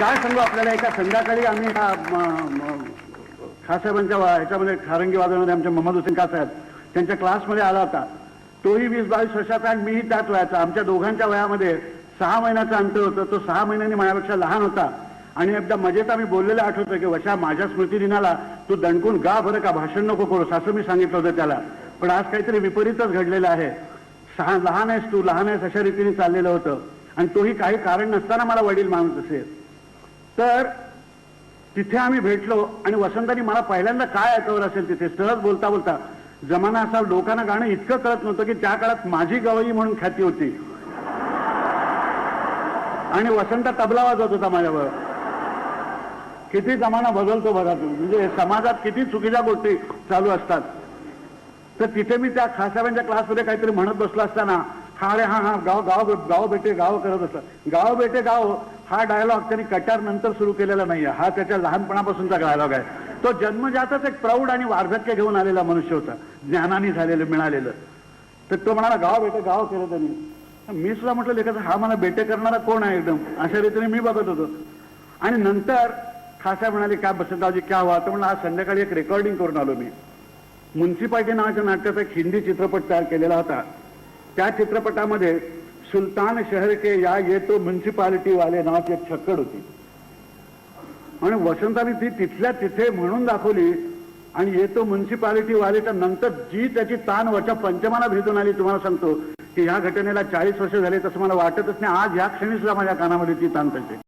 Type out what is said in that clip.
काय सांगू आपल्याला? एका संध्याकाळी आम्ही खासाहेबांच्या वा- ह्याच्यामध्ये खारंगी वाजवणारे आमच्या मोहम्मद हुसेन खासाहेब त्यांच्या क्लासमध्ये आला होता. तोही वीस बावीस वर्षाचा आणि मीही त्याच वयाचा. आमच्या दोघांच्या वयामध्ये सहा महिन्याचं अंतर होतं. तो सहा महिन्यांनी माझ्यापेक्षा लहान होता. आणि एकदा मजेत आम्ही बोललेलं आठवतं की वशा माझ्या स्मृतिदिनाला तू दणकून गा बरं का भाषण नको करूस असं मी सांगितलं होतं त्याला. पण आज काहीतरी विपरीतच घडलेलं आहे. सहा लहान आहेस तू लहान आहेस अशा रीतीने चाललेलं होतं. आणि तोही काही कारण नसताना मला वडील मानत असेल. तर तिथे आम्ही भेटलो आणि वसंतानी मला पहिल्यांदा काय ऐकवर असेल तिथे? सहज बोलता बोलता जमाना असा लोकांना गाणं इतकं कळत नव्हतं की त्या काळात माझी गवई म्हणून ख्याती होती. आणि वसंत तबला वाजवत होता माझ्यावर. किती जमाना बदलतो बघा तुम्ही. म्हणजे समाजात किती चुकीच्या गोष्टी चालू असतात. तर तिथे मी त्या खासाबांच्या क्लासमध्ये काहीतरी म्हणत बसलो असताना हा रे हा हा गाव गाव गाव बेटे गाव करत असत. गाव बेटे गाव हा डायलॉग त्यांनी कटार नंतर सुरू केलेला नाहीये. हा त्याच्या लहानपणापासूनचा डायलॉग आहे. तो जन्मजातच एक प्रौढ आणि वार्धक्य घेऊन आलेला मनुष्य होता. ज्ञानाने झालेलं मिळालेलं. तर तो म्हणाला गाव बेटे गाव केलं त्यांनी. मी सुद्धा म्हटलं लेखाचा हा मला बेटे करणारा कोण आहे एकदम? अशा रीतीने मी बघत होतो. आणि नंतर खासा म्हणाले काय बसंतरावजी क्या व्हा तर म्हणलं आज संध्याकाळी एक रेकॉर्डिंग करून आलो मी. म्युन्सिपाल्टी नावाच्या नाटकाचा एक हिंदी चित्रपट तयार केलेला होता. त्या चित्रपटामध्ये सुलतान शहर के या ये तो म्युन्सिपालिटी वाले नावाची एक छक्कड होती. आणि वसंताने ती तिथल्या तिथे म्हणून दाखवली आणि येतो म्युन्सिपालिटी वालेच्या नंतर जी त्याची ताण वरच्या पंचमाला भेटून आली तुम्हाला सांगतो की ह्या घटनेला चाळीस वर्ष झाले तसं मला वाटतच नाही. आज या क्षणी सुद्धा माझ्या कानामध्ये ती ताण त्याची